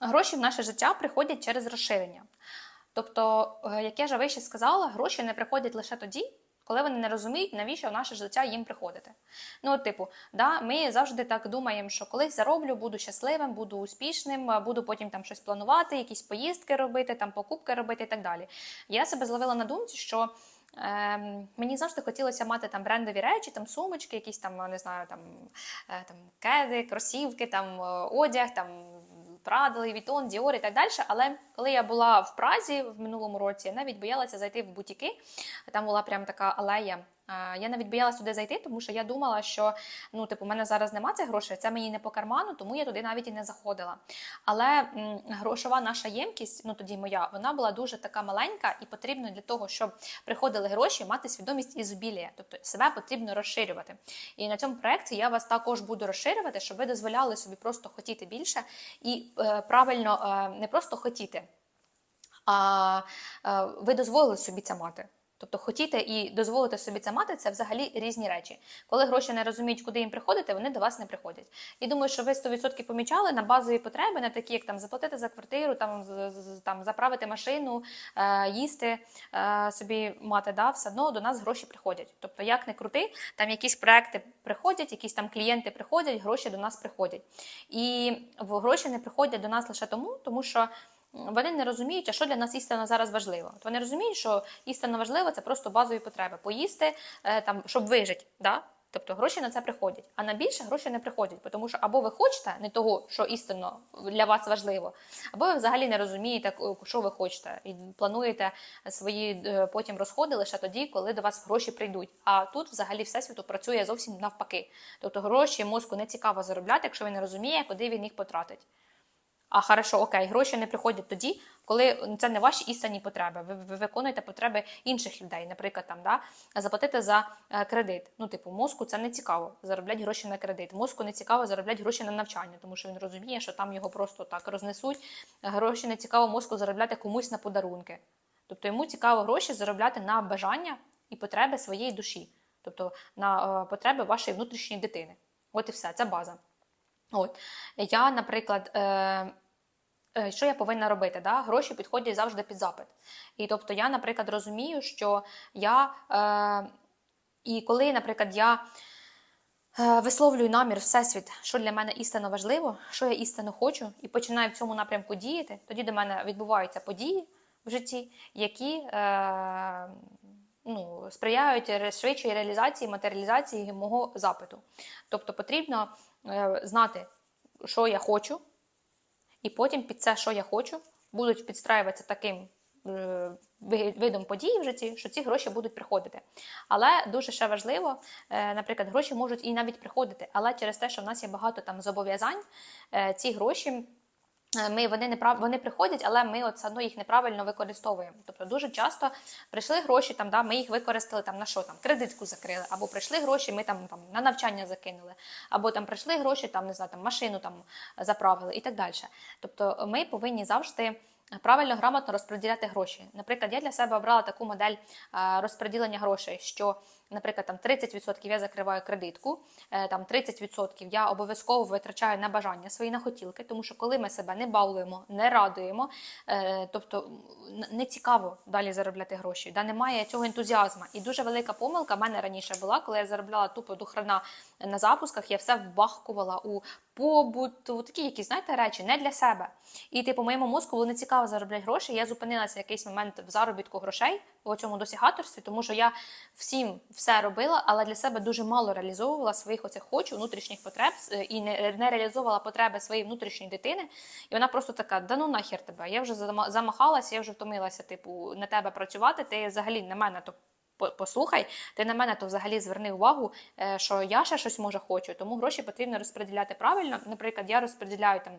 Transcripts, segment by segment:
Гроші в наше життя приходять через розширення. Тобто, е, як я вже вище сказала, гроші не приходять лише тоді, коли вони не розуміють, навіщо в наше життя їм приходити. Ну, от, типу, да, ми завжди так думаємо, що колись зароблю, буду щасливим, буду успішним, буду потім там щось планувати, якісь поїздки робити, там покупки робити і так далі. Я себе зловила на думці, що. Ем, мені завжди хотілося мати там брендові речі, там сумочки, якісь там, не знаю, там, е, там кеди, кросівки, там е, одяг, там Prada, Louis Vuitton, і так далі. Але коли я була в Празі в минулому році, я навіть боялася зайти в бутіки. Там була прям така алея. Я навіть боялася туди зайти, тому що я думала, що ну, типу, у мене зараз нема цих грошей, це мені не по карману, тому я туди навіть і не заходила. Але грошова наша ємкість, ну тоді моя, вона була дуже така маленька, і потрібно для того, щоб приходили гроші, мати свідомість ізобілія, тобто себе потрібно розширювати. І на цьому проєкті я вас також буду розширювати, щоб ви дозволяли собі просто хотіти більше і е, правильно е, не просто хотіти, а е, ви дозволили собі це мати. Тобто хотіти і дозволити собі це мати це взагалі різні речі. Коли гроші не розуміють, куди їм приходити, вони до вас не приходять. І думаю, що ви 100% помічали на базові потреби, на такі, як там заплатити за квартиру, там там заправити машину, е, їсти е, собі мати, да, все одно до нас гроші приходять. Тобто, як не крути, там якісь проекти приходять, якісь там клієнти приходять, гроші до нас приходять. І гроші не приходять до нас лише тому, тому що. Вони не розуміють, а що для нас істинно зараз важливо. От вони розуміють, що істинно важливо це просто базові потреби. Поїсти, е, там, щоб вижити. Да? Тобто гроші на це приходять. А на більше гроші не приходять, тому що або ви хочете не того, що істинно для вас важливо, або ви взагалі не розумієте, що ви хочете, і плануєте свої е, потім розходи лише тоді, коли до вас гроші прийдуть. А тут взагалі всесвіту працює зовсім навпаки. Тобто гроші мозку не цікаво заробляти, якщо він не розуміє, куди він їх потратить. А хорошо, окей, гроші не приходять тоді, коли це не ваші істинні потреби. Ви, ви виконуєте потреби інших людей, наприклад, там да заплатити за е, кредит. Ну, типу, мозку це не цікаво заробляти гроші на кредит. Мозку не цікаво заробляти гроші на навчання, тому що він розуміє, що там його просто так рознесуть. Гроші не цікаво мозку заробляти комусь на подарунки. Тобто йому цікаво гроші заробляти на бажання і потреби своєї душі, тобто на е, потреби вашої внутрішньої дитини. От і все, це база. От я, наприклад, е, е, що я повинна робити? Да? Гроші підходять завжди під запит. І тобто, я, наприклад, розумію, що я е, і коли, наприклад, я е, висловлюю намір Всесвіт, що для мене істинно важливо, що я істинно хочу, і починаю в цьому напрямку діяти, тоді до мене відбуваються події в житті, які е, ну, сприяють швидшій реалізації, матеріалізації мого запиту. Тобто потрібно знати, що я хочу, і потім під це, що я хочу, будуть підстраюватися таким е, видом подій в житті, що ці гроші будуть приходити. Але дуже ще важливо, е, наприклад, гроші можуть і навіть приходити, але через те, що в нас є багато там зобов'язань, е, ці гроші. Е, Ми вони не прав... вони приходять, але ми от все одно їх неправильно використовуємо. Тобто дуже часто прийшли гроші, там да ми їх використали там на що там кредитку закрили, або прийшли гроші, ми там там на навчання закинули, або там прийшли гроші, там не знаю, там машину там заправили і так далі. Тобто ми повинні завжди. Правильно грамотно розподіляти гроші. Наприклад, я для себе обрала таку модель е, розподілення грошей, що, наприклад, там 30% я закриваю кредитку, е, там 30% я обов'язково витрачаю на бажання свої на хотілки, тому що коли ми себе не балуємо, не радуємо, е, тобто не цікаво далі заробляти гроші, да, немає цього ентузіазму. І дуже велика помилка в мене раніше була, коли я заробляла тупо до хрена на запусках, я все вбахкувала у побут, у такі якісь, знаєте, речі, не для себе. І типу, моєму мозку було не цікаво заробляти гроші. Я зупинилася в якийсь момент в заробітку грошей у цьому досягаторстві, тому що я всім все робила, але для себе дуже мало реалізовувала своїх оцих хочу, внутрішніх потреб е, і не, не реалізовувала потреби своєї внутрішньої дитини. І вона просто така: да ну нахер тебе. Я вже замахалася, я вже втомилася, типу, на тебе працювати. Ти взагалі на мене то. Послухай, ти на мене то взагалі зверни увагу, е, що я ще щось може хочу, тому гроші потрібно розподіляти правильно. Наприклад, я розподіляю там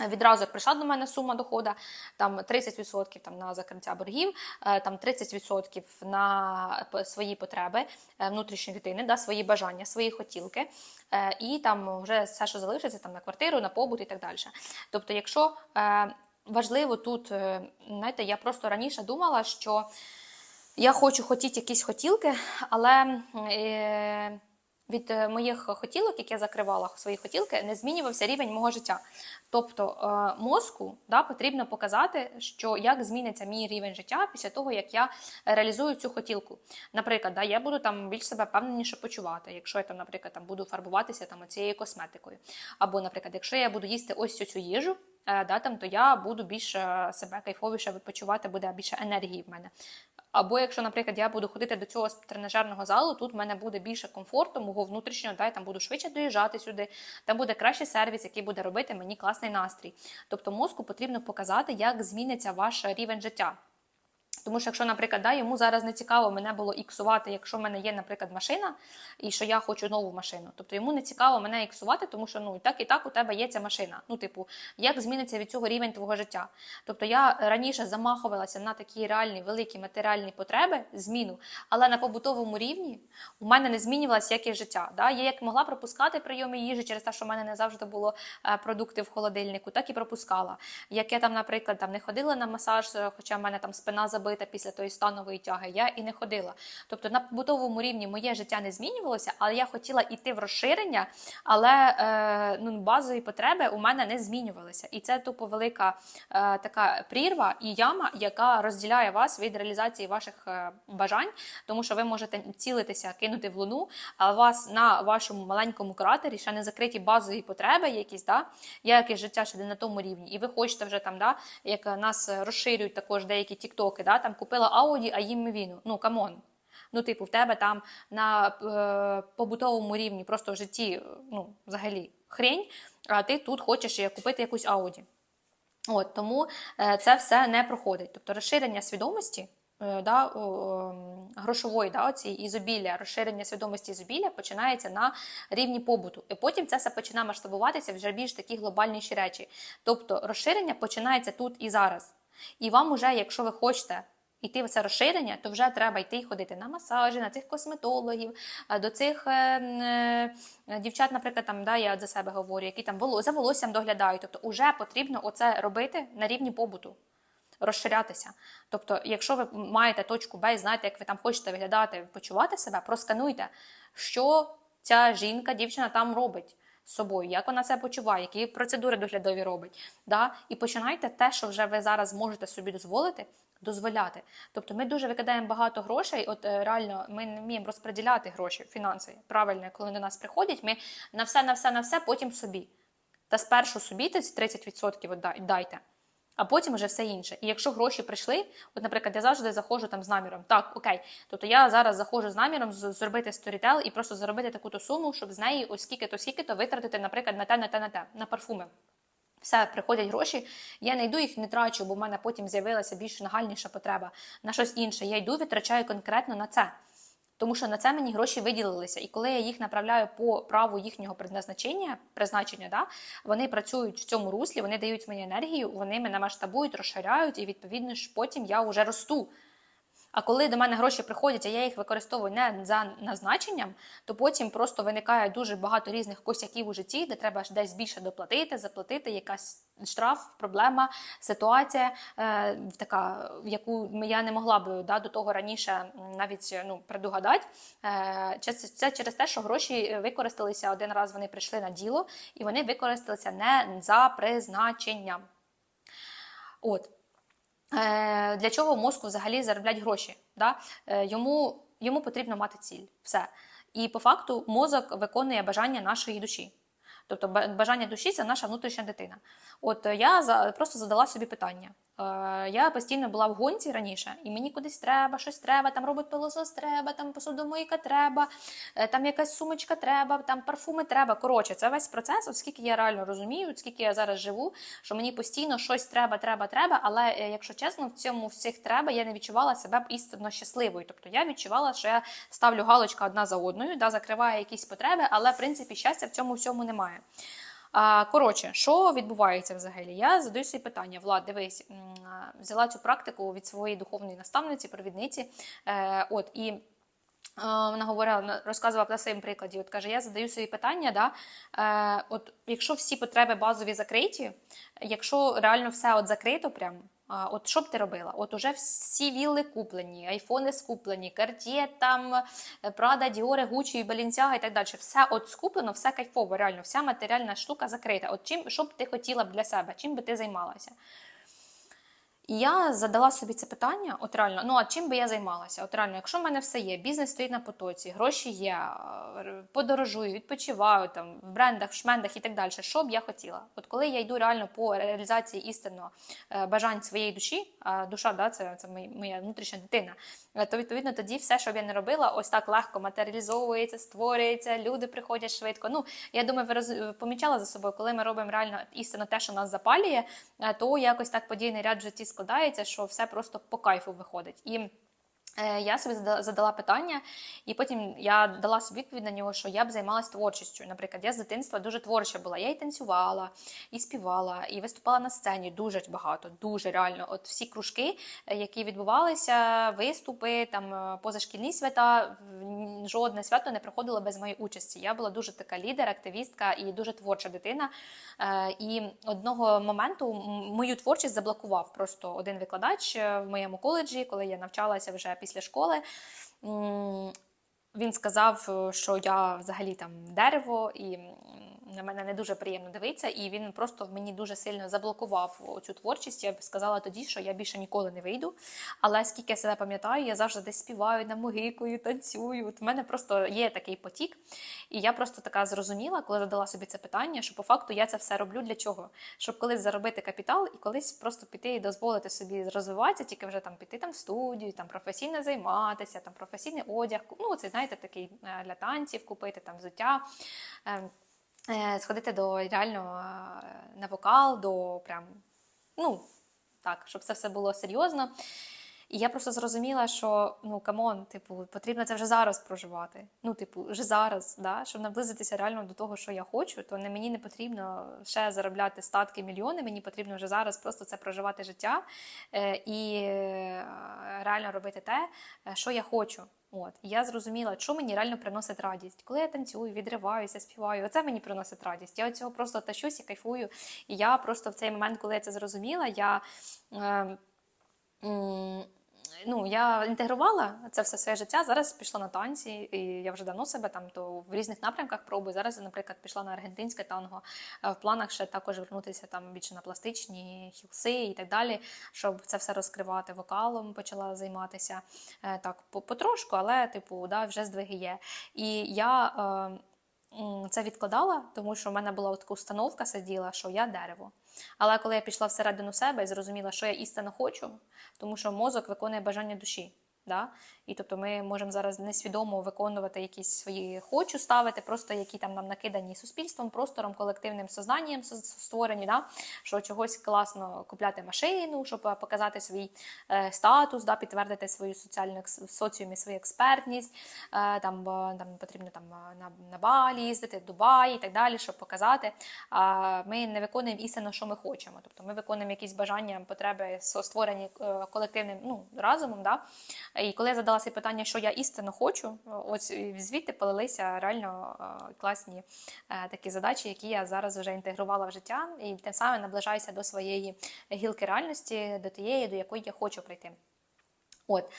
Відразу як прийшла до мене сума доходу, там 30% там, на закриття боргів, е, там 30% на свої потреби е, внутрішньої дитини, да, свої бажання, свої хотілки, е, і там вже все, що залишиться, там на квартиру, на побут і так далі. Тобто, якщо важливо тут, знаєте, я просто раніше думала, що я хочу хотіти якісь хотілки, але. Від е, моїх хотілок, як я закривала свої хотілки, не змінювався рівень мого життя. Тобто е, мозку да, потрібно показати, що як зміниться мій рівень життя після того, як я реалізую цю хотілку. Наприклад, да, я буду там більш себе впевненіше почувати, якщо я там, наприклад, там буду фарбуватися там цією косметикою. Або, наприклад, якщо я буду їсти ось цю цю їжу, е, да, там, то я буду більше себе кайфовіше відпочивати, буде більше енергії в мене. Або якщо, наприклад, я буду ходити до цього тренажерного залу, тут в мене буде більше комфорту, мого внутрішнього, да, я там буду швидше доїжджати сюди, там буде кращий сервіс, який буде робити мені класний настрій. Тобто мозку потрібно показати, як зміниться ваш рівень життя. Тому що, якщо, наприклад, да, йому зараз не цікаво мене було іксувати, якщо в мене є, наприклад, машина, і що я хочу нову машину. Тобто йому не цікаво мене іксувати, тому що ну і так і так у тебе є ця машина. Ну, типу, як зміниться від цього рівень твого життя? Тобто я раніше замахувалася на такі реальні великі матеріальні потреби, зміну, але на побутовому рівні у мене не змінювалася якість життя. Да? Я як могла пропускати прийоми їжі через те, що в мене не завжди було е, продукти в холодильнику, так і пропускала. Як я там, наприклад, там не ходила на масаж, е, хоча в мене там спина забита після тої станової тяги, я і не ходила. Тобто на побутовому рівні моє життя не змінювалося, але я хотіла йти в розширення, але е, ну, базові потреби у мене не змінювалися. І це тупо велика е, така прірва і яма, яка розділяє вас від реалізації ваших е, бажань, тому що ви можете цілитися, кинути в луну, а у вас на вашому маленькому кратері ще не закриті базові потреби, якісь да, є якесь життя ще не на тому рівні, і ви хочете вже там, да, як нас розширюють також деякі тіктоки, да, там купила Ауді, а їм віну. Ну камон. Ну, типу, в тебе там на е, побутовому рівні, просто в житті, ну, взагалі, хрень, а ти тут хочеш купити якусь Ауді. От, Тому е, це все не проходить. Тобто розширення свідомості. е, Да, грошової да, оці ізобілля, розширення свідомості ізобілля починається на рівні побуту. І потім це все починає масштабуватися вже більш такі глобальніші речі. Тобто розширення починається тут і зараз. І вам уже, якщо ви хочете йти в це розширення, то вже треба йти ходити на масажі, на цих косметологів, до цих е, е, дівчат, наприклад, там да, я за себе говорю, які там за волоссям доглядають. Тобто, вже потрібно оце робити на рівні побуту. Розширятися. Тобто, якщо ви маєте точку Б і знаєте, як ви там хочете виглядати, почувати себе, проскануйте, що ця жінка, дівчина там робить з собою, як вона себе почуває, які процедури доглядові робить. Да? І починайте те, що вже ви зараз можете собі дозволити, дозволяти. Тобто ми дуже викидаємо багато грошей. От е, реально ми не вміємо розподіляти гроші, фінанси. Правильно, коли до нас приходять, ми на все, на все, на все, потім собі. Та спершу собі 30% дайте. А потім вже все інше. І якщо гроші прийшли, от, наприклад, я завжди заходжу там з наміром. Так, окей, тобто я зараз заходжу з наміром зробити сторітел і просто заробити таку-то суму, щоб з неї ось скільки-то, скільки-то витратити, наприклад, на те, на те, на те, на парфуми. Все, приходять гроші, я не йду їх не трачу, бо в мене потім з'явилася більш нагальніша потреба на щось інше. Я йду, витрачаю конкретно на це. Тому що на це мені гроші виділилися. І коли я їх направляю по праву їхнього призначення, призначення, да, вони працюють в цьому руслі, вони дають мені енергію, вони мене масштабують, розширяють, і відповідно ж потім я вже росту. А коли до мене гроші приходять, а я їх використовую не за назначенням, то потім просто виникає дуже багато різних косяків у житті, де треба десь більше доплатити, заплатити, якась штраф, проблема, ситуація, е, така, яку я не могла б да, до того раніше навіть ну, предугадати. Е, це, це через те, що гроші використалися один раз, вони прийшли на діло, і вони використалися не за призначенням. От. Е, для чого мозку взагалі заробляють гроші? Да? Е, йому йому потрібно мати ціль. Все. І по факту мозок виконує бажання нашої душі. Тобто бажання душі це наша внутрішня дитина. От я за, просто задала собі питання. Е, Я постійно була в гонці раніше, і мені кудись треба, щось треба, там робить пилосос треба, там посудомийка треба, е, там якась сумочка треба, там парфуми треба. Коротше, це весь процес, оскільки я реально розумію, оскільки я зараз живу, що мені постійно щось треба, треба, треба. Але е, якщо чесно, в цьому всіх треба я не відчувала себе істинно щасливою. Тобто я відчувала, що я ставлю галочка одна за одною, да, закриваю якісь потреби, але в принципі щастя в цьому всьому немає. А, Коротше, що відбувається взагалі? Я задаю собі питання, Влад, дивись, взяла цю практику від своєї духовної наставниці, провідниці. Е, от, і вона говорила, розказувала на своєму прикладі. От каже, я задаю собі питання, да, е, от якщо всі потреби базові закриті, якщо реально все от закрито, прям от що б ти робила? От уже всі вілли куплені, айфони скуплені, Cartier, там, Prada, Діори, Гучі, Balenciaga і так далі. Все от скуплено, все кайфово, реально, вся матеріальна штука закрита. От чим, що б ти хотіла б для себе, чим би ти займалася? І я задала собі це питання, от реально, ну а чим би я займалася? От реально, якщо в мене все є, бізнес стоїть на потоці, гроші є, подорожую, відпочиваю там в брендах, в шмендах і так далі. Що б я хотіла? От коли я йду реально по реалізації істинно е, бажань своєї душі, а душа, да, це, це моя- внутрішня дитина, е, то відповідно тоді все, що б я не робила, ось так легко матеріалізовується, створюється, люди приходять швидко. Ну я думаю, ви роз... помічали за собою, коли ми робимо реально істинно те, що нас запалює, е, то якось так подійний ряд в житті складається, що все просто по кайфу виходить. І я собі зада- задала питання, і потім я дала собі відповідь на нього, що я б займалася творчістю. Наприклад, я з дитинства дуже творча була. Я і танцювала, і співала, і виступала на сцені дуже багато, дуже реально. От всі кружки, е, які відбувалися, виступи, там е, позашкільні свята, жодне свято не проходило без моєї участі. Я була дуже така лідер, активістка і дуже творча дитина. Е, І одного моменту мою творчість заблокував просто один викладач е, в моєму коледжі, коли я навчалася вже після школи. Він сказав, що я взагалі там дерево, і на мене не дуже приємно дивитися, і він просто мені дуже сильно заблокував цю творчість. Я б сказала тоді, що я більше ніколи не вийду. Але скільки я себе пам'ятаю, я завжди десь співаю, на намогикую, танцюю. От в мене просто є такий потік. І я просто така зрозуміла, коли задала собі це питання, що по факту я це все роблю для чого? Щоб колись заробити капітал і колись просто піти і дозволити собі розвиватися, тільки вже там піти там в студію, там професійно займатися, там професійний одяг. Ну, це знаєте, такий е, для танців купити там взуття. Е, Сходити до реально е, на вокал, до прям, ну, так, щоб це все було серйозно. І я просто зрозуміла, що ну камон, типу, потрібно це вже зараз проживати. Ну, типу, вже зараз, да? щоб наблизитися реально до того, що я хочу, то не мені не потрібно ще заробляти статки мільйони. Мені потрібно вже зараз просто це проживати життя е, і е, реально робити те, що я хочу. От я зрозуміла, що мені реально приносить радість. Коли я танцюю, відриваюся, співаю, оце мені приносить радість. Я від цього просто тащусь і кайфую. І я просто в цей момент, коли я це зрозуміла, я. Е, Ну, я інтегрувала це все своє життя. Зараз пішла на танці, і я вже давно себе там то в різних напрямках пробую. Зараз, наприклад, пішла на аргентинське танго. Е, В планах ще також вернутися там більше на пластичні хілси і так далі, щоб це все розкривати. Вокалом почала займатися Е, так потрошку, але типу, да, вже здвиги є. І я е, це відкладала, тому що в мене була така установка сиділа, що я дерево. Але коли я пішла всередину себе і зрозуміла, що я істинно хочу, тому що мозок виконує бажання душі. Да? І тобто ми можемо зараз несвідомо виконувати якісь свої хочу ставити, просто які там нам накидані суспільством, простором, колективним сознанням створені, да? що чогось класно купляти машину, щоб е, показати свій е, статус, да? підтвердити свою соціальну в соціумі свою експертність. Е, там, бо, там потрібно там, е, на, на Балі їздити, в Дубай і так далі, щоб показати. А ми не виконуємо істинно, що ми хочемо. Тобто ми виконуємо якісь бажання, потреби створені е, колективним ну, разумом. Да? І коли я задала собі питання, що я істинно хочу, ось звідти полилися реально е, класні е, такі задачі, які я зараз вже інтегрувала в життя, і тим самим наближаюся до своєї гілки реальності, до тієї, до якої я хочу прийти. От.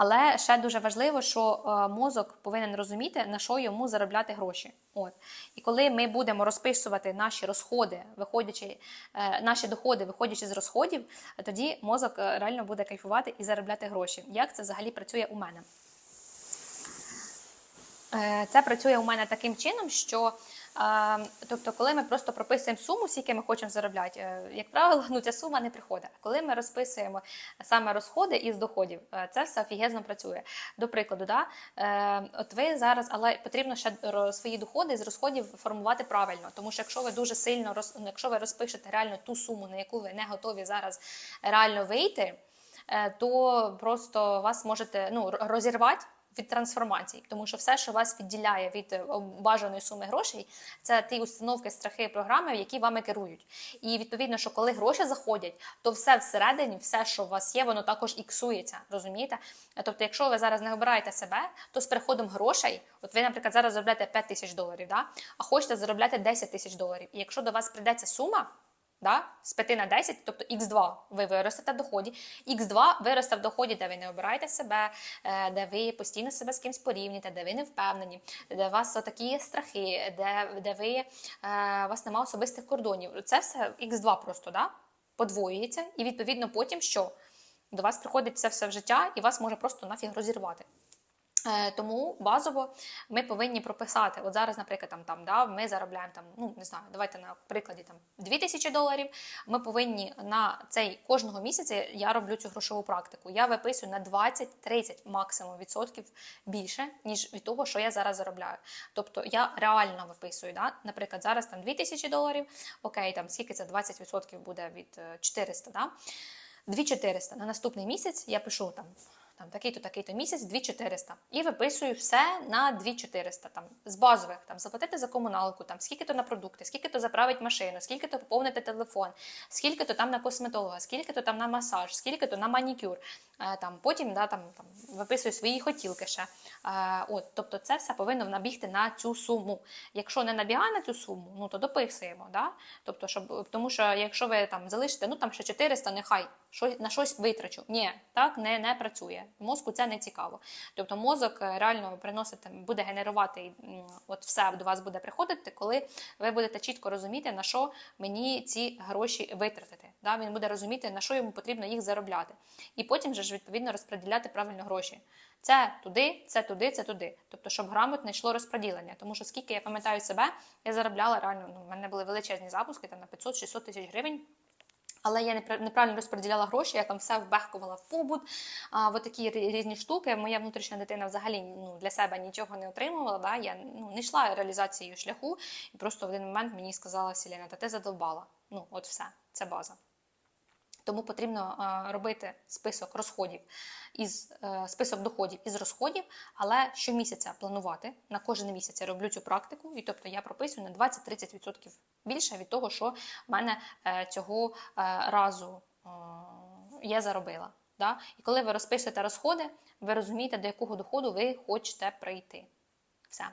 Але ще дуже важливо, що е, мозок повинен розуміти, на що йому заробляти гроші. От. І коли ми будемо розписувати наші розходи, виходячи, е, наші доходи, виходячи з розходів, тоді мозок е, реально буде кайфувати і заробляти гроші. Як це взагалі працює у мене? Це працює у мене таким чином, що тобто, коли ми просто прописуємо суму, скільки ми хочемо заробляти, е, як правило, ну ця сума не приходить. А коли ми розписуємо саме розходи із доходів, е, це все офігезно працює. До прикладу, да, е, от ви зараз, але потрібно ще свої доходи з розходів формувати правильно, тому що якщо ви дуже сильно ну, якщо ви розпишете реально ту суму, на яку ви не готові зараз реально вийти, то просто вас можете ну, розірвати від трансформації, тому що все, що вас відділяє від е, бажаної суми грошей, це ті установки, страхи, програми, які вами керують. І відповідно, що коли гроші заходять, то все всередині, все, що у вас є, воно також іксується. Розумієте? Тобто, якщо ви зараз не обираєте себе, то з приходом грошей, от ви, наприклад, зараз заробляєте 5 тисяч доларів, да? а хочете заробляти 10 тисяч доларів. І якщо до вас прийде ця сума, Да? З 5 на 10, тобто Х2 ви виростете в доході, Х2 виросте в доході, де ви не обираєте себе, е, де ви постійно себе з кимсь порівнюєте, де ви не впевнені, де у вас такі страхи, де, де ви, е, у вас немає особистих кордонів. Це все Х2 просто да? подвоюється, і відповідно потім що? До вас приходить це все в життя, і вас може просто нафіг розірвати. Е, Тому базово ми повинні прописати. От зараз, наприклад, там, там да, ми заробляємо там, ну не знаю, давайте на прикладі там 2000 доларів. Ми повинні на цей кожного місяця я роблю цю грошову практику. Я виписую на 20-30 максимум відсотків більше, ніж від того, що я зараз заробляю. Тобто я реально виписую. Да? Наприклад, зараз там 2000 доларів. Окей, там скільки це 20% буде від е, 400, да? 2400. На наступний місяць я пишу там. Там такий-то, такий-то місяць, 2400. І виписую все на 2400. Там, з базових, там, заплатити за комуналку, там, скільки-то на продукти, скільки-то заправить машину, скільки-то поповнити телефон, скільки-то там на косметолога, скільки-то там на масаж, скільки-то на манікюр. Е, там, потім да, там, там, виписую свої хотілки ще. Е, от, тобто це все повинно набігти на цю суму. Якщо не набігає на цю суму, ну, то дописуємо. Да? Тобто, щоб, тому що якщо ви там залишите, ну там ще 400, нехай що, на щось витрачу. Ні, так не, не працює. Мозку це не цікаво. Тобто мозок е, реально приносити, буде генерувати от все до вас буде приходити, коли ви будете чітко розуміти, на що мені ці гроші витратити. Да? Він буде розуміти, на що йому потрібно їх заробляти. І потім же ж відповідно розподіляти правильно гроші. Це туди, це туди, це туди. Тобто, щоб грамотно йшло розподілення. Тому що скільки я пам'ятаю себе, я заробляла реально. Ну, в мене були величезні запуски там на 500-600 тисяч гривень. Але я непра- неправильно розподіляла гроші, я там все вбехкувала в побут, а, в такі різні штуки. Моя внутрішня дитина взагалі ну, для себе нічого не отримувала. Да? Я ну, не йшла реалізацією шляху, і просто в один момент мені сказала Селіна, та ти задовбала. Ну, от все, це база. Тому потрібно е, робити список розходів із е, список доходів із розходів, але щомісяця планувати на кожен місяць я роблю цю практику, і тобто я прописую на 20-30% більше від того, що в мене е, цього разу я заробила. Да? І коли ви розписуєте розходи, ви розумієте, до якого доходу ви хочете прийти. Все.